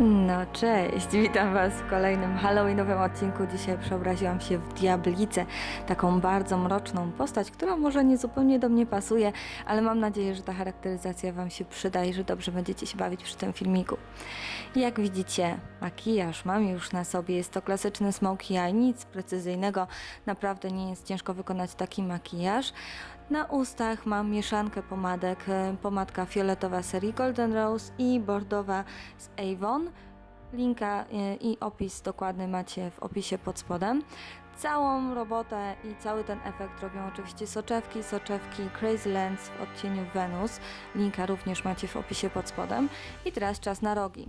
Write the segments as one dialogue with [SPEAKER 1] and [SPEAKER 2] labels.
[SPEAKER 1] No cześć, witam Was w kolejnym Halloweenowym odcinku. Dzisiaj przeobraziłam się w diablicę, taką bardzo mroczną postać, która może nie zupełnie do mnie pasuje, ale mam nadzieję, że ta charakteryzacja Wam się przyda i że dobrze będziecie się bawić przy tym filmiku. Jak widzicie, makijaż mam już na sobie, jest to klasyczny smokey eye, nic precyzyjnego, naprawdę nie jest ciężko wykonać taki makijaż. Na ustach mam mieszankę pomadek, e, pomadka fioletowa serii Golden Rose i bordowa z Avon. Linka e, i opis dokładny macie w opisie pod spodem. Całą robotę i cały ten efekt robią oczywiście soczewki, soczewki Crazy Lens w odcieniu Venus. Linka również macie w opisie pod spodem. I teraz czas na rogi.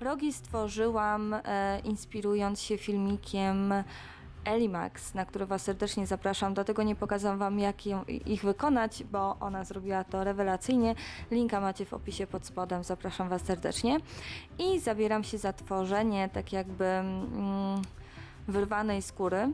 [SPEAKER 1] Rogi stworzyłam e, inspirując się filmikiem Elimax, na który Was serdecznie zapraszam. Dlatego nie pokazam Wam, jak ją, ich wykonać, bo ona zrobiła to rewelacyjnie. Linka macie w opisie pod spodem. Zapraszam Was serdecznie. I zabieram się za tworzenie tak jakby mm, wyrwanej skóry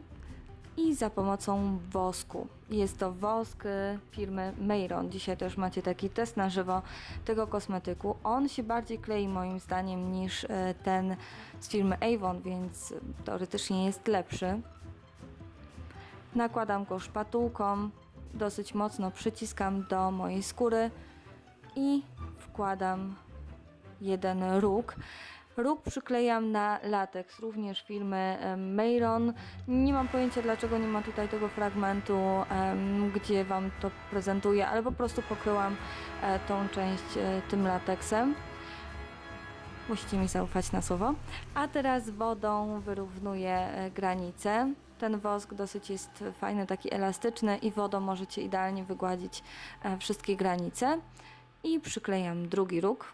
[SPEAKER 1] i za pomocą wosku. Jest to wosk y, firmy Mayron. Dzisiaj też macie taki test na żywo tego kosmetyku. On się bardziej klei moim zdaniem niż y, ten z firmy Avon, więc teoretycznie jest lepszy. Nakładam go szpatułką, dosyć mocno przyciskam do mojej skóry i wkładam jeden róg. Róg przyklejam na lateks, również firmy em, Mayron. Nie mam pojęcia dlaczego nie ma tutaj tego fragmentu, gdzie Wam to prezentuję, ale po prostu pokryłam e, tą część e, tym lateksem. Musicie mi zaufać na słowo. A teraz wodą wyrównuję e, granice. Ten wosk dosyć jest fajny, taki elastyczny i wodą możecie idealnie wygładzić e, wszystkie granice. I przyklejam drugi róg.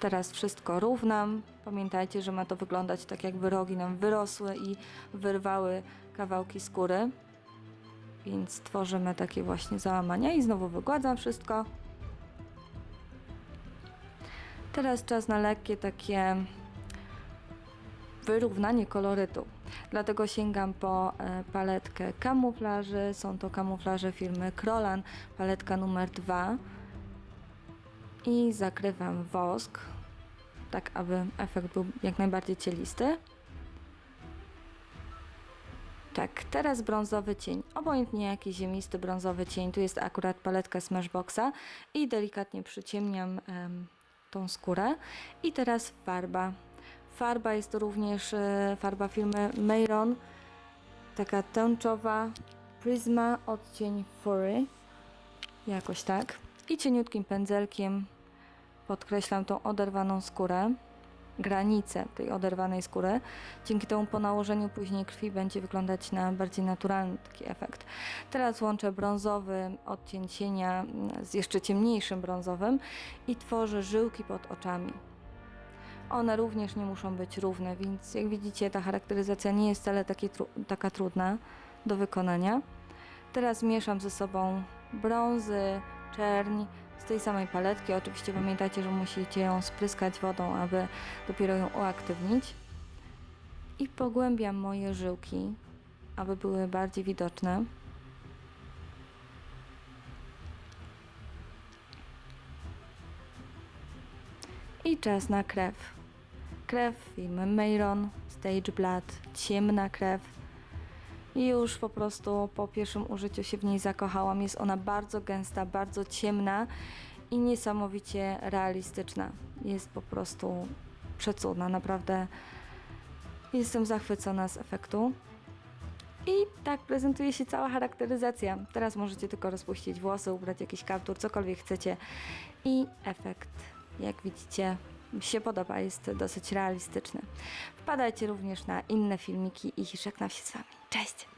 [SPEAKER 1] Teraz wszystko równam. Pamiętajcie, że ma to wyglądać tak, jakby rogi nam wyrosły i wyrwały kawałki skóry. Więc tworzymy takie właśnie załamania i znowu wygładzam wszystko. Teraz czas na lekkie takie wyrównanie kolorytu. Dlatego sięgam po e, paletkę kamuflaży. Są to kamuflaże firmy Krolan, paletka numer 2. I zakrywam wosk, tak aby efekt był jak najbardziej cielisty. Tak, teraz brązowy cień. Obojętnie jaki ziemisty brązowy cień. Tu jest akurat paletka Smashboxa i delikatnie przyciemniam em, tą skórę. I teraz farba. Farba jest to również e, farba firmy Mayron. Taka tęczowa Prisma odcień Fury. Jakoś tak. I cieniutkim pędzelkiem podkreślam tą oderwaną skórę, granicę tej oderwanej skóry. Dzięki temu po nałożeniu później krwi będzie wyglądać na bardziej naturalny taki efekt. Teraz łączę brązowy odcień cienia z jeszcze ciemniejszym brązowym i tworzę żyłki pod oczami. One również nie muszą być równe, więc jak widzicie ta charakteryzacja nie jest wcale takie tru taka trudna do wykonania. Teraz mieszam ze sobą brązy, czerń z tej samej paletki. Oczywiście pamiętajcie, że musicie ją spryskać wodą, aby dopiero ją uaktywnić. I pogłębiam moje żyłki, aby były bardziej widoczne. I czas na krew. Krew firmy Mayron, Stage Blood, ciemna krew. I już po prostu po pierwszym użyciu się w niej zakochałam. Jest ona bardzo gęsta, bardzo ciemna i niesamowicie realistyczna. Jest po prostu przecudna, naprawdę jestem zachwycona z efektu. I tak prezentuje się cała charakteryzacja. Teraz możecie tylko rozpuścić włosy, ubrać jakiś kaptur, cokolwiek chcecie. I efekt, jak widzicie, mi się podoba, jest dosyć realistyczny. Wpadajcie również na inne filmiki i żegnam się z Wami. Cześć!